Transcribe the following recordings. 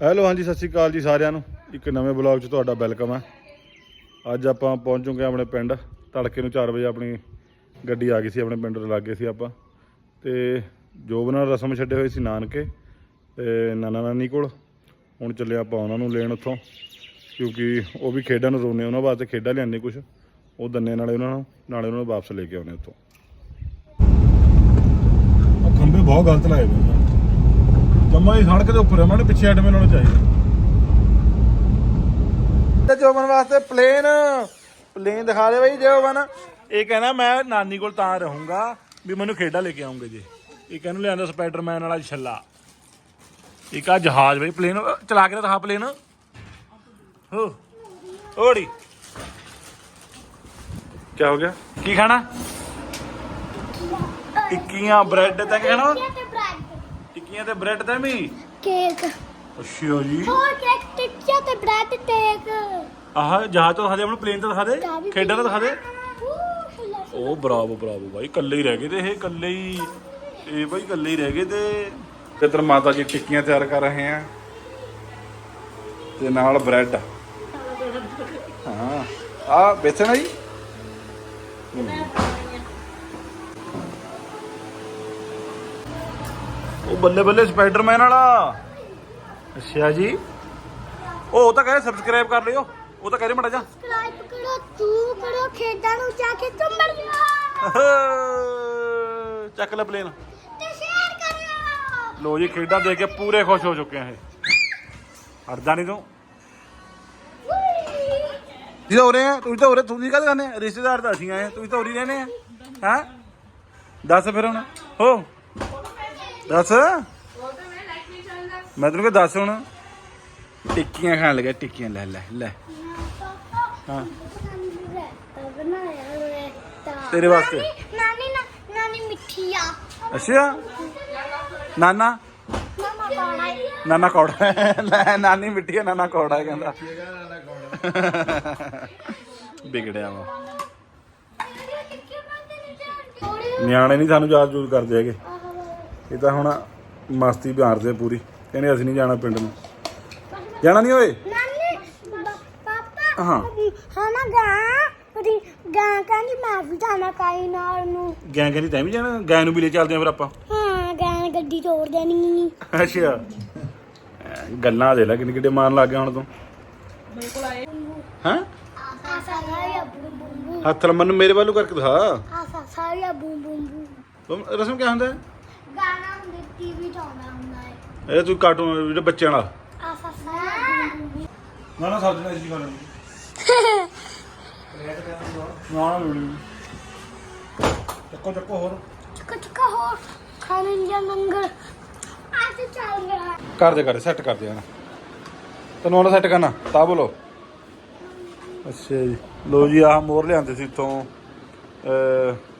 Hello, ਹਾਂਜੀ, ਸਤਿ ਸ਼੍ਰੀ ਅਕਾਲ ਜੀ ਸਾਰਿਆਂ ਨੂੰ। ਇੱਕ ਨਵੇਂ ਬਲੌਗ 'ਚ ਤੁਹਾਡਾ ਵੈਲਕਮ ਹੈ। ਅੱਜ ਆਪਾਂ ਪਹੁੰਚ ਚੁੱਕੇ ਆਪਣੇ ਪਿੰਡ। ਤੜਕੇ ਨੂੰ 4 ਵਜੇ ਆਪਣੀ ਗੱਡੀ ਆ ਗਈ ਸੀ, ਆਪਣੇ ਪਿੰਡ ਦੇ ਲਾਗੇ ਸੀ ਆਪਾਂ। ਤੇ ਜੋਬ ਨਾਲ ਰਸਮ ਛੱਡੇ ਹੋਏ ਸੀ ਨਾਨਕੇ ਤੇ ਨਾਨਾ ਨਾਨੀ ਕੋਲ। ਹੁਣ ਚੱਲੇ ਆਪਾਂ ਉਹਨਾਂ ਨੂੰ ਲੈਣ ਉੱਥੋਂ, ਕਿਉਂਕਿ ਉਹ ਵੀ ਖੇਡਾਂ ਨੂੰ ਰੋਨੇ ਉਹਨਾਂ ਵਾਸਤੇ ਖੇਡਾਂ ਲਿਆਂਦੇ ਕੁਝ ਉਹ ਦੰਨੇ ਨਾਲੇ ਉਹਨਾਂ ਨੂੰ, ਨਾਲੇ ਉਹਨਾਂ ਨੂੰ ਵਾਪਸ ਲੈ ਕੇ ਆਉਣੇ ਉੱਥੋਂ। ਉਹ ਖੰਭੇ ਬਹੁਤ ਗਲਤ ਲਾਏ ਹੋਏ ਜਮਾ ਹੀ ਸੜਕ ਦੇ ਉੱਪਰ ਉਹਨਾਂ ਨੇ ਪਿੱਛੇ ਹਟਵੇਂ ਲਾਉਣੇ ਚਾਹੀਦੇ ਤੇ ਜੋਬਨ ਵਾਸਤੇ ਪਲੇਨ ਪਲੇਨ ਦਿਖਾ ਦੇ ਬਈ ਜੋਬਨ। ਇਹ ਕਹਿੰਦਾ ਮੈਂ ਨਾਨੀ ਕੋਲ ਤਾਂ ਰਹੂੰਗਾ ਵੀ ਮੈਨੂੰ ਖੇਡਾਂ ਲੈ ਕੇ ਆਉਂਗੇ ਜੀ। ਇਹ ਕਹਿੰਨੂੰ ਲਿਆਂਦਾ ਸਪਾਈਡਰਮੈਨ ਵਾਲਾ ਛੱਲਾ। ਇੱਕ ਆ ਜਹਾਜ਼ ਬਈ ਪਲੇਨ ਚਲਾ ਕੇ ਦਿਖਾ ਪਲੇਨ। ਹੋ ਓੜੀ। ਕੀ ਹੋ ਗਿਆ? ਕੀ ਖਾਣਾ? ਟਿੱਕੀਆਂ ਬ੍ਰੈਡ ਤੇ ਖਾਣਾ? ਟਿੱਕੀਆਂ ਤੇ ਬ੍ਰੈਡ ਤੇ ਵੀ? ਕੇਕ। ਅੱਛਾ ਜੀ। ਹੋਰ ਕੇਕ ਟਿੱਕੀਆਂ ਤੇ ਬ੍ਰੈਡ ਕੇਕ। ਆਹ ਜਹਾਜ਼ ਤੋਂ ਦਿਖਾ ਦੇ ਆਪਣਾ ਪਲੇਨ ਤੋਂ ਦਿਖਾ ਦੇ। ਖੇਡਾਂ ਤੋਂ ਦਿਖਾ ਦੇ। ਉਹ ਬਰਾਵੋ ਬਰਾਵੋ ਬਾਈ ਇਕੱਲੇ ਹੀ ਰਹਿ ਗਏ ਤੇ ਇਹ ਇਕੱਲੇ ਹੀ। ਇਹ ਬਾਈ ਇਕੱਲੇ ਹੀ ਰਹਿ ਗਏ ਤੇ ਇੱਧਰ ਮਾਤਾ ਜੀ ਟਿੱਕੀਆਂ ਤਿਆਰ ਕਰ ਰਹੇ ਆ। ਤੇ ਨਾਲ ਬ੍ਰੈਡ। ਹਾਂ। ਆ ਵੇਚਣਾ ਜੀ? ਉਹ ਬੱਲੇ ਬੱਲੇ ਸਪਾਈਡਰਮੈਨ ਵਾਲਾ। ਅੱਛਾ ਜੀ। ਉਹ ਉਹ ਤਾਂ ਕਹੇ ਸਬਸਕ੍ਰਾਈਬ ਕਰ ਲਿਓ। ਉਹ ਤਾਂ ਕਹੇ ਮੜਾ ਜਾ ਸਬਸਕ੍ਰਾਈਬ ਕਰੋ ਤੂੰ ਕਰੋ ਖੇਡਾਂ ਨੂੰ ਜਾ ਕੇ ਚੰਬੜ ਲਿਆ ਚੱਕ ਲੈ ਪਲੇਨ ਤੇ ਸ਼ੇਅਰ ਕਰਿਓ। ਲੋ ਜੀ ਖੇਡਾਂ ਦੇਖ ਕੇ ਪੂਰੇ ਖੁਸ਼ ਹੋ ਚੁੱਕੇ ਆ ਇਹ। ਹਟਦਾ ਨਹੀਂ ਤੂੰ। ਜੀ ਤਾਂ ਹੋ ਰਹੇ ਆ ਤੁਸੀਂ ਤਾਂ ਹੋ ਰਹੇ ਤੁਸੀਂ ਕਾਹਦੇ ਕਰਨੇ ਆ? ਰਿਸ਼ਤੇਦਾਰ ਤਾਂ ਅਸੀਂ ਆਏ ਆ, ਤੁਸੀਂ ਤਾਂ ਉਰੀ ਰਹਿੰਦੇ ਆ। ਹਾਂ? ਦੱਸ ਫਿਰ ਹੁਣ। ਹੋ। ਦੱਸ। ਮੈਂ ਤੈਨੂੰ ਕਿ ਦੱਸ ਹੁਣ। ਟਿੱਕੀਆਂ ਖਾਣ ਲੱਗਾ ਟਿੱਕੀਆਂ ਲੈ ਲੈ ਲੈ। ਹਾਂ। ਤੇਰੇ ਵਾਸਤੇ। ਨਾਨੀ ਨਾਨੀ ਨਾਨੀ ਮਿੱਠੀ ਆ। ਅੱਛਾ। ਨਾਨਾ। ਮਮਾ ਪਾਣਾ ਨਾਨਾ ਕੌੜਾ। ਲੈ ਨਾਨੀ ਮਿੱਟੀ ਆ ਨਾਨਾ ਕੌੜਾ ਕਹਿੰਦਾ। ਵਿਗੜਿਆ ਵਾ। ਨਿਆਣੇ ਨਹੀਂ ਸਾਨੂੰ ਯਾਦ ਜੂਦ ਕਰਦੇ ਹੈਗੇ। ਇਹ ਤਾਂ ਹੁਣ ਮਸਤੀ ਮਾਰਦੇ ਪੂਰੀ। ਕਹਿੰਦੇ ਅਸੀਂ ਨਹੀਂ ਜਾਣਾ ਪਿੰਡ ਨੂੰ। ਜਾਣਾ ਨਹੀਂ ਓਏ? ਨਾਨੀ ਪਾਪਾ ਹਾਂ। ਹਾਂ ਨਾ ਗਾਂ ਰੀ ਗਾਂ ਕਹਿੰਦੀ ਮੈਂ ਵੀ ਜਾਣਾ ਕਾਈ ਨਾਲ ਨੂੰ। ਗੈਂ ਕਹਿੰਦੀ ਤੈਂ ਵੀ ਜਾਣਾ? ਗੈਂ ਨੂੰ ਵੀ ਲੈ ਚੱਲਦੇ ਆ ਫਿਰ ਆਪਾਂ। ਹਾਂ ਗਾਂ ਗੱਡੀ ਤੋੜ ਦੇਣੀ। ਅੱਛਾ। ਗੱਲਾਂ ਦੇ ਲੈ ਕਿੰਨੇ ਕਿੱਡੇ ਮਾਰਨ ਲੱਗ ਗਿਆ ਹੁਣ ਤੂੰ। ਹਾਂ? ਬੂਮ ਬੂਮ ਬੂਮ ਹੱਥ ਲ ਮੈਨੂੰ ਮੇਰੇ ਵੱਲੋਂ ਕਰਕੇ ਦਿਖਾ। ਰਸਮ ਕੀ ਹੁੰਦਾ? ਹੈ? ਗਾਣਾ ਹੁੰਦੇ ਟੀਵੀ ਚ ਆਉਂਦਾ ਹੁੰਦਾ ਹੈ ਇਹ ਤੂੰ ਕਾਰਟੂਨ ਜਿਹੜੇ ਬੱਚਿਆਂ ਵਾਲਾ ਨਾ ਨਾ ਸਬਜ਼ੀ ਨਾਲ ਜੀ ਕਰਨ। ਨਾ ਨਾ ਲੋੜੀ ਚੱਕੋ ਚੱਕੋ ਹੋਰ। ਚੁੱਕਾ ਚੁੱਕਾ ਹੋ ਖਾਣੇ ਲਿਆ ਮੰਗਲ। ਅੱਜ ਚੱਲ ਗਿਆ ਕਰ ਦੇ ਕਰ ਸੈੱਟ ਕਰ ਦੇ ਨਾ ਤੈਨੂੰ ਉਹਨੇ ਸੈੱਟ ਕਰਨਾ ਤਾਂ ਬੋਲੋ। ਅੱਛਾ ਜੀ। ਲੋ ਜੀ ਆਹ ਮੋਰ ਲਿਆਂਦੇ ਸੀ ਇਥੋਂ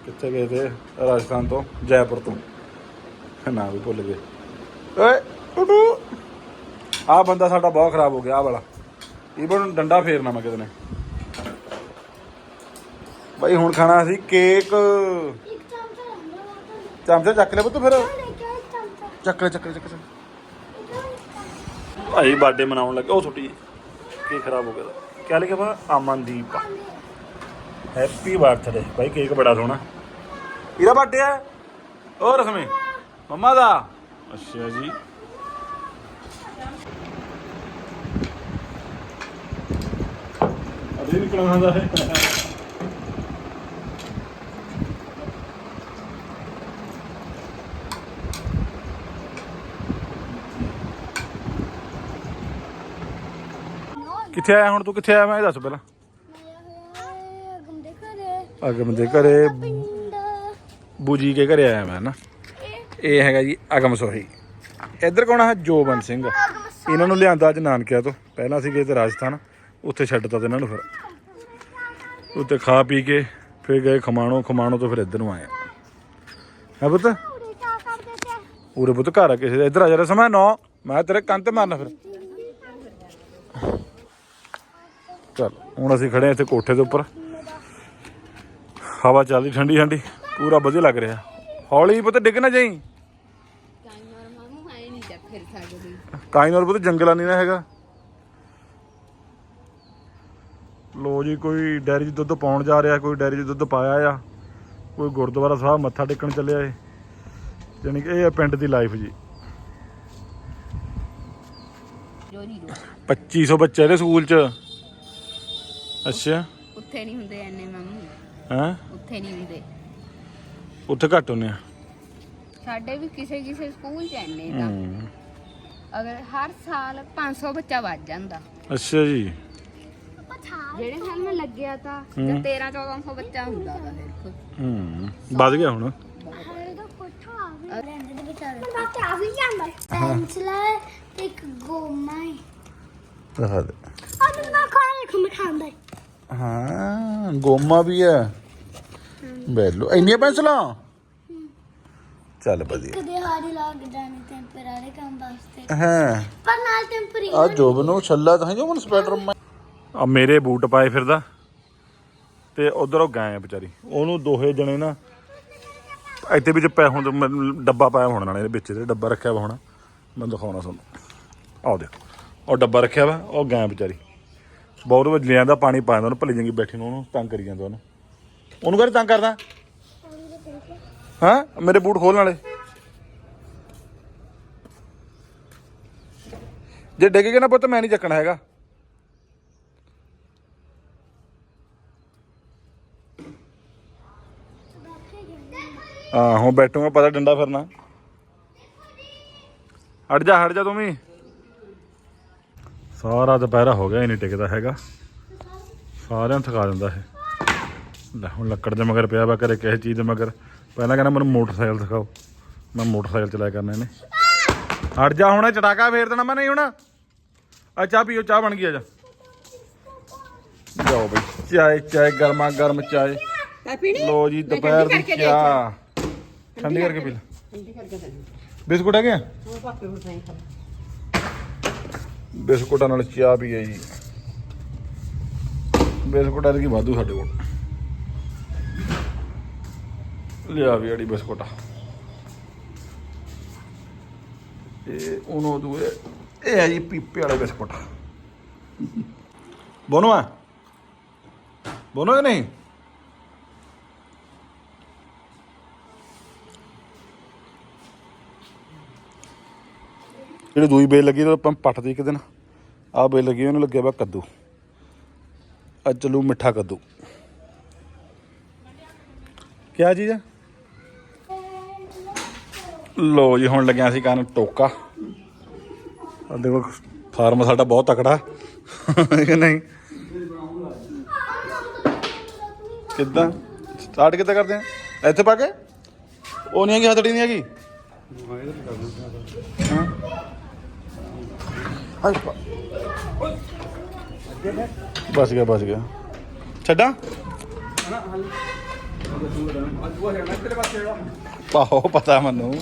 ਕਿੱਥੇ ਗਏ ਤੇ? ਰਾਜਸਥਾਨ ਤੋਂ ਜੈਪੁਰ ਤੋਂ। ਨਾ ਵੀ ਭੁੱਲ ਗਏ। ਓਏ ਟੁੱਟੂ ਆਹ ਬੰਦਾ ਸਾਡਾ ਬਹੁਤ ਖਰਾਬ ਹੋ ਗਿਆ ਆਹ ਵਾਲਾ। ਇਹਨੂੰ ਡੰਡਾ ਫੇਰਨਾ ਮੈਂ ਕਿਤੇ ਨੇ। ਬਾਈ ਹੁਣ ਖਾਣਾ ਸੀ ਕੇਕ। ਚਮਚਾ ਚੱਕ ਲੈ ਪੁੱਤ ਫਿਰ। ਕੇ ਚੱਕ ਲੈ ਚੱਕ ਲੈ ਚੱਕ ਲੈ। ਭਾਈ ਬਰਥਡੇ ਮਨਾਉਣ ਲੱਗੇ ਉਹ ਛੁੱਟੀ। ਕੇਕ ਖਰਾਬ ਹੋ ਗਿਆ। ਕਿਆ ਲਿਖਿਆ ਵਾ? ਅਮਨਦੀਪ ਹੈਪੀ ਬਰਥਡੇ ਭਾਈ ਕੇਕ ਬੜਾ ਸੋਹਣਾ। ਇਹਦਾ ਬਰਥਡੇ ਹੈ ਉਹ ਰਸਮੇ। ਮੰਮਾ ਦਾ? ਅੱਛਾ ਜੀ। ਅਦੇ ਨਿਕਲਣਾ ਹੁੰਦਾ ਹੈ। ਕਿੱਥੇ ਆਇਆ ਹੁਣ ਤੂੰ? ਕਿੱਥੇ ਆਇਆ? ਮੈਂ ਇਹ ਦੱਸ ਪਹਿਲਾਂ। ਅਗਮ ਦੇ ਘਰੇ। ਬੂਜੀ ਕੇ ਘਰੇ ਆਇਆ ਮੈਂ ਨਾ। ਇਹ ਹੈਗਾ ਜੀ ਅਗਮ ਸੋਹੀ। ਇੱਧਰ ਕੌਣ ਹੈ ਜੋਬਨ ਸਿੰਘ। ਇਹਨਾਂ ਨੂੰ ਲਿਆਂਦਾ ਅੱਜ ਨਾਨਕਿਆ ਤੋਂ। ਪਹਿਲਾਂ ਅਸੀਂ ਗਏ ਤੇ ਰਾਜਸਥਾਨ। ਉੱਥੇ ਛੱਡਤਾ ਤੇ ਇਹਨਾਂ ਨੂੰ ਫਿਰ। ਉੱਥੇ ਖਾ ਪੀ ਕੇ ਫਿਰ ਗਏ ਖਮਾਣੋ। ਖਮਾਣੋ ਤੋਂ ਫਿਰ ਇੱਧਰ ਨੂੰ ਆਏ ਹੈ ਪੁੱਤ? ਉਰੇ ਪੁੱਤ ਘਰ ਆ ਕਿਸੇ ਦਾ। ਇੱਧਰ ਆ ਜਾ ਸਮਾਂ ਨੌ। ਮੈਂ ਤੇਰੇ ਕੰਨ ਤੇ ਮਾਰਨਾ ਫਿਰ। ਚਲ, ਹੁਣ ਅਸੀਂ ਖੜੇ ਹਾਂ ਇੱਥੇ ਕੋਠੇ ਦੇ ਉੱਪਰ। ਹਵਾ ਚੱਲਦੀ ਠੰਡੀ ਠੰਡੀ ਪੂਰਾ ਵਧੀਆ ਲੱਗ ਰਿਹਾ। ਹੌਲੀ ਪੁੱਤ, ਡਿੱਗ ਨਾ ਜਾਈ। ਨਾਲ ਪੁੱਤ ਜੰਗਲਾ ਨਹੀਂ ਨਾ ਹੈਗਾ। ਲੋ ਜੀ ਕੋਈ ਡੈਰੀ 'ਚ ਦੁੱਧ ਪਾਉਣ ਜਾ ਰਿਹਾ ਕੋਈ ਡੈਰੀ 'ਚ ਦੁੱਧ ਪਾਇਆ ਆ। ਕੋਈ ਗੁਰਦੁਆਰਾ ਸਾਹਿਬ ਮੱਥਾ ਟੇਕਣ ਚੱਲਿਆ ਏ। ਯਾਨੀ ਕਿ ਇਹ ਹੈ ਪਿੰਡ ਦੀ ਲਾਈਫ ਜੀ। ਜੋ ਨਹੀਂ ਰੋ 2500 ਬੱਚੇ ਇਹਦੇ ਸਕੂਲ 'ਚ। ਅੱਛਾ। ਉੱਥੇ ਨਹੀਂ ਹੁੰਦੇ ਐਨੇ ਮਾਮੂ। ਹੈ? ਉੱਥੇ ਨਹੀਂ ਹੁੰਦੇ। ਉੱਥੇ ਘੱਟ ਹੁੰਨੇ ਆ। ਸਾਡੇ ਵੀ ਕਿਸੇ ਕਿਸੇ ਸਕੂਲ ਚ ਐਨੇ ਤਾਂ। ਅਗਰ ਹਰ ਸਾਲ 500 ਬੱਚਾ ਵੱਧ ਜਾਂਦਾ। ਅੱਛਾ ਜੀ। ਜਿਹੜੇ ਸਾਲ ਮੈਂ ਲੱਗਿਆ ਤਾਂ। ਜਾਂ 13 1400 ਬੱਚਾ ਹੁੰਦਾ ਤਾਂ ਫਿਰ ਹੂੰ ਵੱਧ ਗਿਆ ਹੁਣ। ਦੇ ਦਿਖਾ ਦੇ। ਹਾਂ ਗੋਮਾ ਵੀ ਹੈ। ਬੈਲੋ ਇੰਨੀਆਂ ਪੈਨਸਲਾਂ? ਚੱਲ ਵਧੀਆ। ਕਦੇ ਹਾੜੀ ਲੱਗ ਜਾਣੀ ਟੈਂਪਰੇਰੀ ਕੰਮ ਵਾਸਤੇ। ਹਾਂ। ਪਰ ਨਾਲ ਟੈਂਪਰੇਰੀ ਆ ਜੋਬ ਨੂੰ ਛੱਲਾ ਤਾਂ ਜੋ ਮਨ ਸਪੈਡਰ ਆ ਮੇਰੇ ਬੂਟ ਪਾਏ ਫਿਰਦਾ। ਤੇ ਉਧਰ ਉਹ ਗਾਂ ਆ ਵਿਚਾਰੀ। ਉਹਨੂੰ ਦੋਹੇ ਜਣੇ ਨਾ ਇੱਥੇ ਵਿੱਚ ਪੈ ਹੁਣ ਡੱਬਾ ਪਾਇਆ ਹੋਣਾ ਨਾਲੇ ਇਹਦੇ ਵਿੱਚ ਇਹਦੇ ਡੱਬਾ ਰੱਖਿਆ ਵਾ ਹੋਣਾ। ਮੈਂ ਦਿਖਾਉਣਾ ਤੁਹਾਨੂੰ। ਆਓ ਦੇਖੋ ਉਹ ਡੱਬਾ ਰੱਖਿਆ ਵਾ ਉਹ ਗਾਂ ਵਿਚਾਰੀ। ਬਹੁਤ ਵਜ ਲਿਆਂਦਾ ਪਾਣੀ ਪਾਉਂਦਾ ਉਹਨੂੰ ਭੱਲੀ ਜਾਂਗੀ ਬੈਠੀ ਨੂੰ ਉਹਨੂੰ ਤੰਗ ਕਰੀ ਜਾਂਦਾ ਉਹਨੂੰ। ਉਹਨੂੰ ਕਰੇ ਤੰਗ ਕਰਦਾ? ਹਾਂ, ਮੇਰੇ ਬੂਟ ਖੋਲਣ ਵਾਲੇ। ਜੇ ਡਿੱਗ ਗਿਆ ਨਾ ਪੁੱਤ, ਮੈਂ ਨਹੀਂ ਚੱਕਣਾ ਹੈਗਾ। ਹਾਂ ਹੁਣ ਬੈਠੂਗਾ, ਪਤਾ ਡੰਡਾ ਫਿਰਨਾ। ਹਟ ਜਾ ਹਟ ਜਾ ਤੂੰ ਵੀ। ਸਾਰਾ ਦੁਪਹਿਰਾ ਹੋ ਗਿਆ ਹੀ ਨਹੀਂ ਟਿਕਦਾ ਹੈਗਾ। ਸਾਰਿਆਂ ਨੂੰ ਥਕਾ ਦਿੰਦਾ ਇਹ। ਲੈ, ਹੁਣ ਲੱਕੜ ਦੇ ਮਗਰ ਪਿਆ ਵਾ ਕਰੇ ਕਿਸੇ ਚੀਜ਼ ਦੇ ਮਗਰ। ਪਹਿਲਾਂ ਕਹਿੰਦਾ ਮੈਨੂੰ ਮੋਟਰਸਾਈਕਲ ਦਿਖਾਓ। ਮੈਂ ਮੋਟਰਸਾਈਕਲ ਚਲਾਇਆ ਕਰਨਾ ਇਹਨੇ। ਹਟ ਜਾ ਹੁਣ ਇਹ ਚਟਾਕਾ ਫੇਰ ਦੇਣਾ ਮੈਂ ਨਹੀਂ ਹੁਣ। ਆ ਚਾਹ ਪੀਓ ਚਾਹ ਬਣ ਗਈ ਆ ਜਾ। ਜਾਓ ਬਈ ਚਾਹ ਚਾਹ ਗਰਮਾ ਗਰਮ ਚਾਹ। ਲੋ ਜੀ ਦੁਪਹਿਰ ਦੀ ਚਾਹ। ਠੰਡੀ ਕਰਕੇ ਪੀ ਲੈ। ਬਿਸਕੁਟ ਹੈਗੇ ਆ? ਉਹ ਬਿਸਕੁਟਾਂ ਨਾਲ ਚਾਹ ਪੀ ਹੈ ਜੀ। ਬਿਸਕੁਟਾਂ ਦੀ ਵਾਧੂ ਸਾਡੇ ਕੋਲ। ਲਿਆ ਵੀ ਅੜੀ ਬਿਸਕੁਟ। ਇਹ ਉਹਨੋਂ ਦੂਏ ਇਹ ਹੈ ਜੀ ਪੀਪੇ ਵਾਲੇ ਬਿਸਕੁਟ। ਬੋਨੋ ਆ ਬੋਨੋ ਕਿ ਨਹੀਂ? ਜਿਹੜੀ ਦੂਈ ਬੇਲ ਲੱਗੀ ਤਾਂ ਆਪਾਂ ਪੱਟਦੀ ਇੱਕ ਦਿਨ। ਆਹ ਬੇਲ ਲੱਗੀ, ਉਹਨੂੰ ਲੱਗਿਆ ਵਾ ਕੱਦੂ। ਅੱਜ ਚੱਲੂ ਮਿੱਠਾ ਕੱਦੂ। ਕਿਆ ਚੀਜ਼ ਹੈ ਲੋ ਜੀ, ਹੁਣ ਲੱਗਿਆ ਸੀ ਕਰਨ ਟੋਕਾ। ਆ ਦੇਖੋ, ਫਾਰਮ ਸਾਡਾ ਬਹੁਤ ਤਕੜਾ। ਕਿ ਨਹੀਂ? ਕਿੱਦਾਂ? ਸਟਾਰਟ ਕਿੱਦਾਂ ਕਰਦੇ ਆ? ਇੱਥੇ ਪਾ ਕੇ? ਉਹ ਨਹੀਂ ਹੈਗੀ ਹਥੜੀ ਨਹੀਂ ਹੈਗੀ? ਹਾਂ। ਬਸ ਗਿਆ ਬਸ ਗਿਆ। ਛੱਡਾਂ? ਪਾਹੋ ਪਤਾ ਮੈਨੂੰ।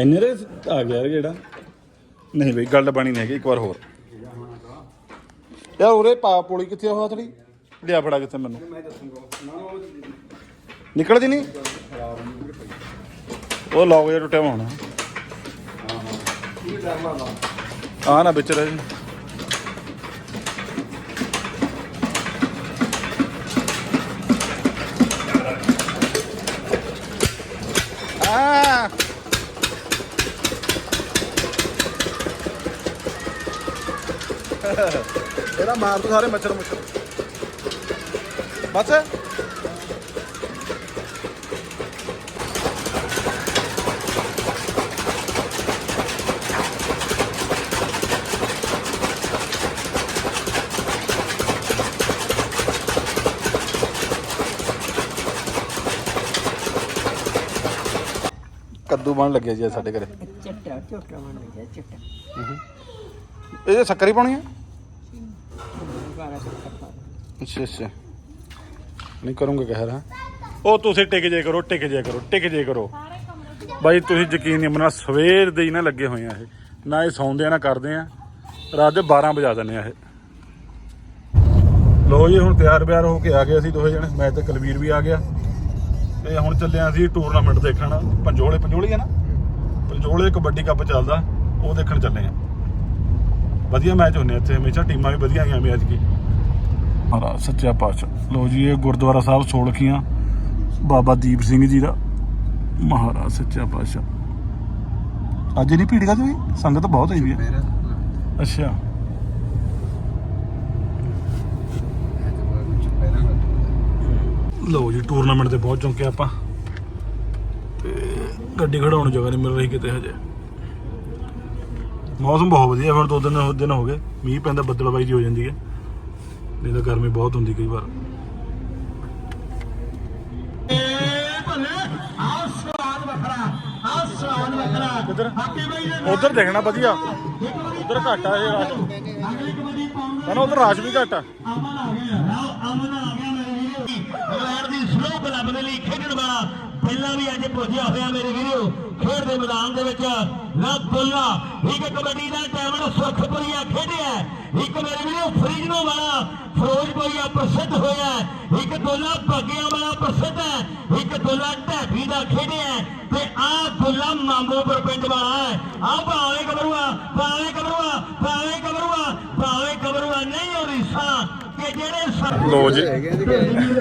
ਇੰਨੇ ਦੇ ਆ ਗਿਆ ਯਾਰ ਜਿਹੜਾ ਨਹੀਂ ਬਈ ਗੱਲ ਬਣੀ ਨਹੀਂ ਹੈਗੀ ਇੱਕ ਵਾਰ ਹੋਰ। ਯਾਰ ਉਰੇ ਪਾ ਪੋਲੀ ਕਿੱਥੇ ਉਹ ਥੜੀ ਲਿਆ ਫੜਾ ਕਿੱਥੇ ਮੈਨੂੰ। ਨਿਕਲਦੀ ਨਹੀਂ? ਉਹ ਲੌਗ ਜਿਹਾ ਟੁੱਟਿਆ ਹੋਣਾ। ਆ ਨਾ ਵਿੱਚ ਰਹਿ ਜੀ। ਆ ਇਹਦਾ ਮਾਰ ਤੂੰ ਸਾਰੇ ਮੱਛਰ ਮੁੱਛਰ। ਬਸ। ਕੱਦੂ ਬਣ ਲੱਗਿਆ ਜੀ ਅੱਜ ਸਾਡੇ ਘਰੇ। ਚਿੱਟਾ ਝੋਟਾ ਬਣ ਗਿਆ ਚਿੱਟਾ। ਇਹ ਜੇ ਸ਼ੱਕਰ ਹੀ ਪਾਉਣੀ ਆ? ਗਾਣਾ ਸੁੱਕਾ ਅੱਛਾ ਅੱਛਾ। ਨਹੀਂ ਕਰੂੰਗਾ ਕਹਿ ਰਹਾ। ਉਹ ਤੁਸੀਂ ਟਿਕ ਜੇ ਕਰੋ ਟਿਕ ਜੇ ਕਰੋ ਟਿਕ ਜੇ ਕਰੋ। ਬਾਈ ਤੁਸੀਂ ਯਕੀਨ ਨਹੀਂ ਮਨਾ ਸਵੇਰ ਦੇ ਹੀ ਨਾ ਲੱਗੇ ਹੋਏ ਆ ਇਹ। ਨਾ ਇਹ ਸੌਂਦੇ ਆ ਨਾ ਕਰਦੇ ਆ। ਰਾਤ ਦੇ 12 ਵਜਾ ਦਿੰਦੇ ਆ ਇਹ। ਲੋ ਜੀ ਹੁਣ ਤਿਆਰ ਬਿਆਰ ਹੋ ਕੇ ਆ ਗਏ ਅਸੀਂ ਦੋਵੇਂ ਜਣੇ। ਮੈਂ ਤੇ ਕੁਲਵੀਰ ਵੀ ਆ ਗਿਆ। ਤੇ ਹੁਣ ਚੱਲੇ ਆਂ ਅਸੀਂ ਟੂਰਨਾਮੈਂਟ ਦੇਖਣ। ਪੰਜੋਲੇ ਪੰਜੋਲੀ ਆ ਨਾ? ਪੰਜੋਲੇ ਕਬੱਡੀ ਕੱਪ ਚੱਲਦਾ ਉਹ ਦੇਖਣ ਚੱਲੇ ਆ। ਵਧੀਆ ਮੈਚ ਹੁੰਦੇ ਆ ਇੱਥੇ ਹਮੇਸ਼ਾ ਟੀਮਾਂ ਵੀ ਵਧੀਆ ਆਈਆਂ ਮੈਚ ਕੀ ਮਹਾਰਾਜ ਸੱਚਾ ਪਾਤਸ਼ਾਹ। ਲੋ ਜੀ ਇਹ ਗੁਰਦੁਆਰਾ ਸਾਹਿਬ ਸੋਲਖੀਆਂ ਬਾਬਾ ਦੀਪ ਸਿੰਘ ਜੀ ਦਾ। ਮਹਾਰਾਜ ਸੱਚਾ ਪਾਤਸ਼ਾਹ। ਅੱਜ ਨਹੀਂ ਭੀੜ ਕਾ ਜੀ ਸੰਗਤ ਬਹੁਤ ਆਈ ਵੀ ਹੈ ਅੱਛਾ। ਲੋ ਜੀ ਟੂਰਨਾਮੈਂਟ ਤੇ ਪਹੁੰਚ ਚੁੱਕੇ ਆਪਾਂ। ਤੇ ਗੱਡੀ ਖੜਾਉਣ ਨੂੰ ਜਗ੍ਹਾ ਨਹੀਂ ਮਿਲ ਰਹੀ ਕਿਤੇ ਹਜੇ। ਮੌਸਮ ਬਹੁਤ ਵਧੀਆ ਹੁਣ ਦੋ ਦਿਨ ਦਿਨ ਹੋ ਗਏ। ਮੀਂਹ ਪੈਂਦਾ ਬੱਦਲਬਾਈ ਜੀ ਹੋ ਜਾਂਦੀ ਹੈ। ਨਹੀਂ ਤਾਂ ਗਰਮੀ ਬਹੁਤ ਹੁੰਦੀ ਕਈ ਵਾਰ। ਉਧਰ ਦੇਖਣਾ ਵਧੀਆ। ਉਧਰ ਘੱਟ ਇਹ ਰਾਸ਼। ਨਾ ਉਧਰ ਰਾਸ਼ ਵੀ ਘੱਟ ਆ ਇੰਗਲੈਂਡ ਦੀ ਸਲੋ ਕਲੱਬ ਦੇ ਲਈ ਖੇਡਣ ਵਾਲਾ ਪਹਿਲਾਂ ਵੀ ਅੱਜ ਪਹੁੰਚਿਆ ਹੋਇਆ ਮੇਰੇ ਵੀਰੋ ਖੇਡ ਦੇ ਮੈਦਾਨ ਦੇ ਵਿੱਚ ਨਾ ਬੋਲਾ ਇੱਕ ਕਬੱਡੀ ਦਾ ਟਾਈਮ ਸੁਰਖਪੁਰੀਆ ਖੇਡਿਆ ਇੱਕ ਮੇਰੇ ਵੀਰੋ ਫਰੀਜਨੋ ਵਾਲਾ ਫਿਰੋਜ਼ਪੁਰੀਆ ਪ੍ਰਸਿੱਧ ਹੋਇਆ ਇੱਕ ਦੋਲਾ ਭਾਗਿਆਂ ਵਾਲਾ ਪ੍ਰਸਿੱਧ ਹੈ। ਇੱਕ ਦੋਲਾ ਢਾਬੀ ਦਾ ਖੇਡਿਆ ਤੇ ਆਹ ਦੋਲਾ ਮਾਮੂਪੁਰ ਪਿੰਡ ਵਾਲਾ ਹੈ। ਆਹ ਭਾਵੇਂ ਕਬਰੂਆ ਭਾਵੇਂ ਕਬਰੂਆ ਭਾਵੇਂ ਕਬਰੂਆ ਭਾਵੇਂ ਕਬਰੂਆ ਨਹੀਂ ਹੋ ਰਿਸਾ ਕਿ ਜਿਹੜੇ ਲੋ ਜੀ।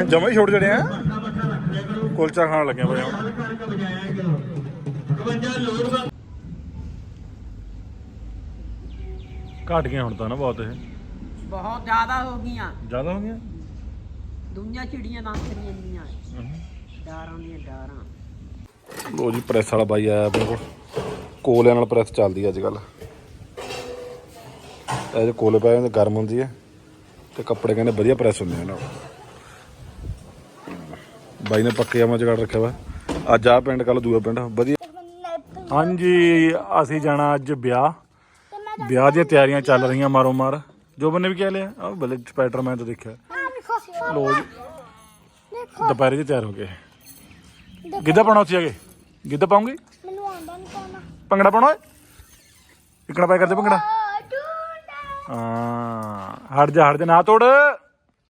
ਜਮਾ ਹੀ ਛੋੜ ਜਣੇ ਆ। ਕੁਲਚਾ ਖਾਣ ਲੱਗਿਆ ਬਈ ਹੁਣ। 52 ਲੋੜ ਦਾ ਘਟ ਗਿਆ ਹੁਣ ਤਾਂ ਨਾ ਬਹੁਤ ਇਹ। ਬਹੁਤ ਜ਼ਿਆਦਾ ਹੋ ਗਈਆਂ। ਜ਼ਿਆਦਾ ਹੋ ਗਿਆ ਦੁਨੀਆ ਚਿੜੀਆਂ ਨਾ ਕਰੀਆਂ ਇੰਨੀਆਂ ਡਾਰਾਂ ਦੀਆਂ ਡਾਰਾਂ। ਲੋ ਜੀ ਪ੍ਰੈਸ ਵਾਲਾ ਬਾਈ ਆਇਆ ਆਪਣੇ ਕੋਲ। ਕੋਲਿਆਂ ਨਾਲ ਪ੍ਰੈਸ ਚੱਲਦੀ ਅੱਜ ਕੱਲ ਇਹ ਜੇ ਕੋਲੇ ਪਾਏ ਹੁੰਦੇ ਗਰਮ ਹੁੰਦੀ ਹੈ ਤੇ ਕੱਪੜੇ ਕਹਿੰਦੇ ਵਧੀਆ ਪ੍ਰੈਸ ਹੁੰਦੇ ਆ ਨਾਲ ਬਾਈ ਨੇ ਪੱਕੇ ਆਵਾਂ ਜਗੜ ਰੱਖਿਆ ਵਾ। ਅੱਜ ਆ ਪਿੰਡ ਕੱਲ ਦੂਆ ਪਿੰਡ। ਵਧੀਆ। ਹਾਂਜੀ, ਅਸੀਂ ਜਾਣਾ ਅੱਜ ਵਿਆਹ। ਵਿਆਹ ਦੀਆਂ ਤਿਆਰੀਆਂ ਚੱਲ ਰਹੀਆਂ ਮਾਰੋ ਮਾਰ। ਜੋ ਬੰਨੇ ਵੀ ਕਹਿ ਲਿਆ ਆ ਬੱਲੇ ਸਪਾਈਡਰਮੈਨ ਤੋਂ ਦੇਖਿਆ। ਲੋ ਜੀ, ਦੁਪਹਿਰੇ ਚ ਤਿਆਰ ਹੋ ਗਏ। ਗਿੱਧਾ ਪਾਉਣਾ ਉੱਥੇ ਆ ਕੇ? ਗਿੱਧਾ ਪਾਉਂਗੇ? ਮੈਨੂੰ ਆਉਂਦਾ ਨਹੀਂ ਪਾਉਣਾ ਭੰਗੜਾ ਪਾਉਣਾ ਓਏ? ਇਕਣਾ ਪਾਇਆ ਕਰਦੇ ਭੰਗੜਾ। ਆ ਹਾਂ, ਹਟ ਜਾ ਹਟ ਜਾ, ਨਾ ਤੋੜ।